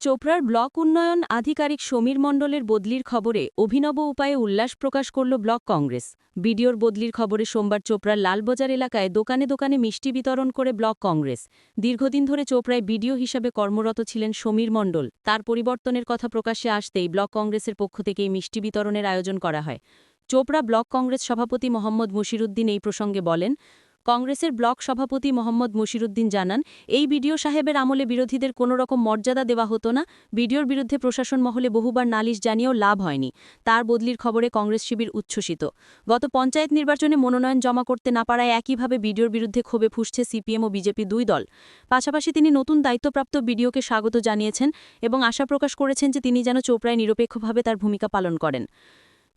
চোপড়ার ব্লক উন্নয়ন আধিকারিক সমীর মণ্ডলের বদলির খবরে অভিনব উপায়ে উল্লাস প্রকাশ করল ব্লক কংগ্রেস। বিডিওর বদলির খবরে সোমবার চোপড়ার লালবাজার এলাকায় দোকানে দোকানে মিষ্টি বিতরণ করে ব্লক কংগ্রেস। দীর্ঘদিন ধরে চোপড়ায় বিডিও হিসাবে কর্মরত ছিলেন সমীর মণ্ডল। তার পরিবর্তনের কথা প্রকাশ্যে আসতেই ব্লক কংগ্রেসের পক্ষ থেকে এই মিষ্টি বিতরণের আয়োজন করা হয়। চোপড়া ব্লক কংগ্রেস সভাপতি মোহাম্মদ মুশিরুদ্দিন এই প্রসঙ্গে বলেন কংগ্রেসের ব্লক সভাপতি মোহাম্মদ মুশিরুদ্দিন জানান, এই বিডিও সাহেবের আমলে বিরোধীদের কোনো রকম মর্যাদা দেওয়া হতো না। বিডিওর বিরুদ্ধে প্রশাসন মহলে বহুবার নালিশ জানিয়েও লাভ হয়নি। তার বদলির খবরে কংগ্রেস শিবির উচ্ছ্বসিত। গত পঞ্চায়েত নির্বাচনে মনোনয়ন জমা করতে না পারায় একইভাবে বিডিওর বিরুদ্ধে ক্ষোভে ফুসছে সিপিএম ও বিজেপি দুই দল। পাশাপাশি তিনি নতুন দায়িত্বপ্রাপ্ত বিডিওকে স্বাগত জানিয়েছেন এবং আশা প্রকাশ করেছেন যে তিনি যেন চোপড়ায় নিরপেক্ষভাবে তার ভূমিকা পালন করেন।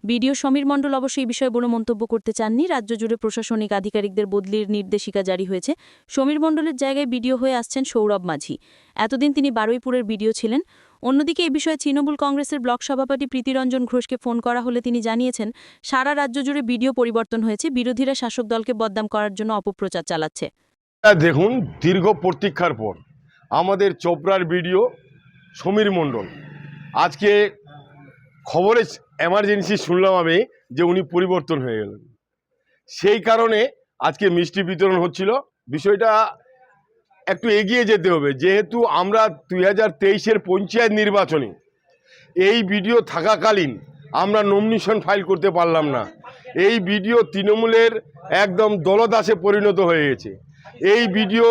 বিডিও সমীর মণ্ডল অবশ্য এই বিষয়ে কোনো মন্তব্য করতে চাননি। রাজ্য জুড়ে প্রশাসনিক আধিকারিকদের বদলির নির্দেশিকা জারি হয়েছে। সমীর মণ্ডলের জায়গায় বিডিও হয়ে আসছেন সৌরভ মাঝি। এতদিন তিনি বারুইপুরের বিডিও ছিলেন। অন্যদিকে এই বিষয়ে তৃণমূল কংগ্রেসের ব্লক সভাপতি প্রীতিরঞ্জন ঘোষকে ফোন করা হলে তিনি জানিয়েছেন, সারা রাজ্য জুড়ে বিডিও পরিবর্তন হয়েছে। বিরোধীরা শাসক দলকে বদনাম করার জন্য অপপ্রচার চালাচ্ছে। দেখুন, দীর্ঘ প্রতীক্ষার পর আমাদের চোপড়ার বিডিও সমীর মণ্ডল আজকে খবরে এমার্জেন্সি শুনলাম আমি যে উনি পরিবর্তন হয়ে গেলেন। সেই কারণে আজকে মিষ্টি বিতরণ হচ্ছিল। বিষয়টা একটু এগিয়ে যেতে হবে। যেহেতু আমরা দুই হাজার তেইশের পঞ্চায়েত নির্বাচনে এই ভিডিও থাকাকালীন আমরা নমিনেশন ফাইল করতে পারলাম না। এই ভিডিও তৃণমূলের একদম দলদাসে পরিণত হয়ে গেছে। এই ভিডিও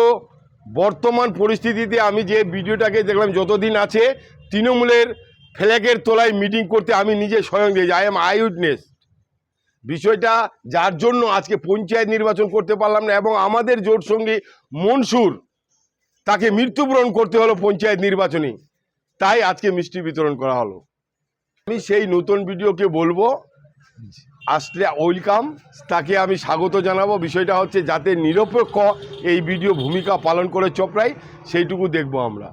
বর্তমান পরিস্থিতিতে আমি যে ভিডিওটাকে দেখলাম, যতদিন আছে, তৃণমূলের ফ্ল্যাগের তোলায় মিটিং করতে আমি নিজে স্বয়ং দিয়েছি আই এম আই উইটনেস বিষয়টা যার জন্য আজকে পঞ্চায়েত নির্বাচন করতে পারলাম না এবং আমাদের জোট সঙ্গী মনসুর, তাকে মৃত্যুবরণ করতে হলো পঞ্চায়েত নির্বাচনে। তাই আজকে মিষ্টি বিতরণ করা হলো। আমি সেই নতুন ভিডিওকে বলব। আসলে ওয়েলকাম। তাকে আমি স্বাগত জানাব। বিষয়টা হচ্ছে যাতে নিরপেক্ষ এই ভিডিও ভূমিকা পালন করে চপড়াই সেইটুকু দেখব আমরা।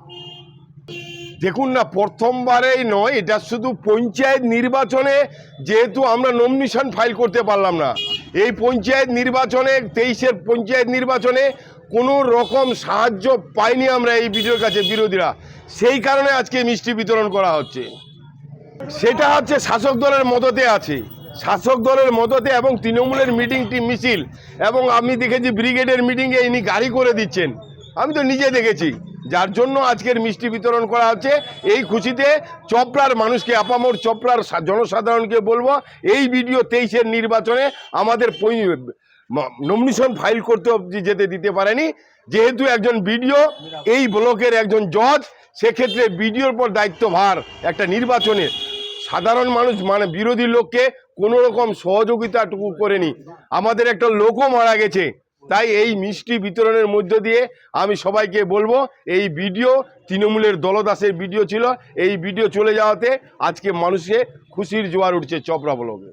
দেখুন না, প্রথমবারেই নয়, এটা শুধু পঞ্চায়েত নির্বাচনে যেহেতু আমরা নমিনেশন ফাইল করতে পারলাম না। এই পঞ্চায়েত নির্বাচনে, তেইশের পঞ্চায়েত নির্বাচনে কোনো রকম সাহায্য পাইনি আমরা এই ভিডিওর কাছে, বিরোধীরা। সেই কারণে আজকে মিষ্টি বিতরণ করা হচ্ছে। সেটা হচ্ছে শাসক দলের মদতে আছে। শাসক দলের মদতে এবং তৃণমূলের মিটিংটি মিছিল। এবং আমি দেখেছি ব্রিগেডের মিটিংয়ে ইনি গাড়ি করে দিচ্ছেন। আমি তো নিজে দেখেছি। যার জন্য আজকের মিষ্টি বিতরণ করা হচ্ছে। এই খুশিতে চপড়ার মানুষকে, আপামর চপড়ার জনসাধারণকে বলব, এই ভিডিও তেইশের নির্বাচনে আমাদের নমিনেশন ফাইল করতে যেতে দিতে পারেনি। যেহেতু একজন বিডিও এই ব্লকের একজন জজ সেক্ষেত্রে বিডিওর পর দায়িত্বভার একটা নির্বাচনের সাধারণ মানুষ মানে বিরোধী লোককে কোনো রকম সহযোগিতাটুকু করেনি। আমাদের একটা লোকও মারা গেছে। তাই এই মিষ্টি বিতরণের মধ্য দিয়ে আমি সবাইকে বলব, এই ভিডিও তৃণমূলের দলদাসের ভিডিও ছিল, এই ভিডিও চলে যাওয়াতে আজকে মানুষে খুশির জোয়ার উঠছে চপড়া ব্লকে